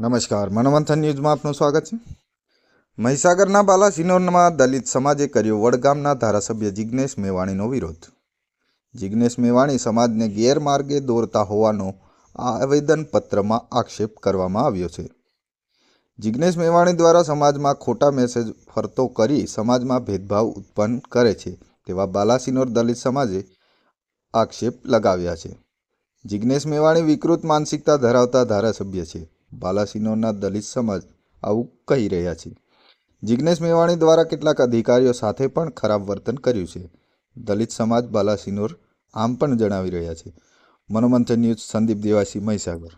નમસ્કાર. મનોમંથન ન્યૂઝમાં આપનું સ્વાગત છે. મહીસાગરના બાલાસિનોરમાં દલિત સમાજે કર્યો વડગામના ધારાસભ્ય જિજ્ઞેશ મેવાણીનો વિરોધ. જિજ્ઞેશ મેવાણી સમાજને ગેરમાર્ગે દોરતા હોવાનો આવેદનપત્રમાં આક્ષેપ કરવામાં આવ્યો છે. જિજ્ઞેશ મેવાણી દ્વારા સમાજમાં ખોટા મેસેજ ફરતો કરી સમાજમાં ભેદભાવ ઉત્પન્ન કરે છે તેવા બાલાસિનોર દલિત સમાજે આક્ષેપ લગાવ્યા છે. જિજ્ઞેશ મેવાણી વિકૃત માનસિકતા ધરાવતા ધારાસભ્ય છે. બાલાસિનોરના દલિત સમાજ આવું કહી રહ્યા છે. જિજ્ઞેશ મેવાણી દ્વારા કેટલાક અધિકારીઓ સાથે પણ ખરાબ વર્તન કર્યું છે. દલિત સમાજ બાલાસિનોર આમ પણ જણાવી રહ્યા છે. મનોમંથન ન્યૂઝ સંદીપ દેવાસી મહીસાગર.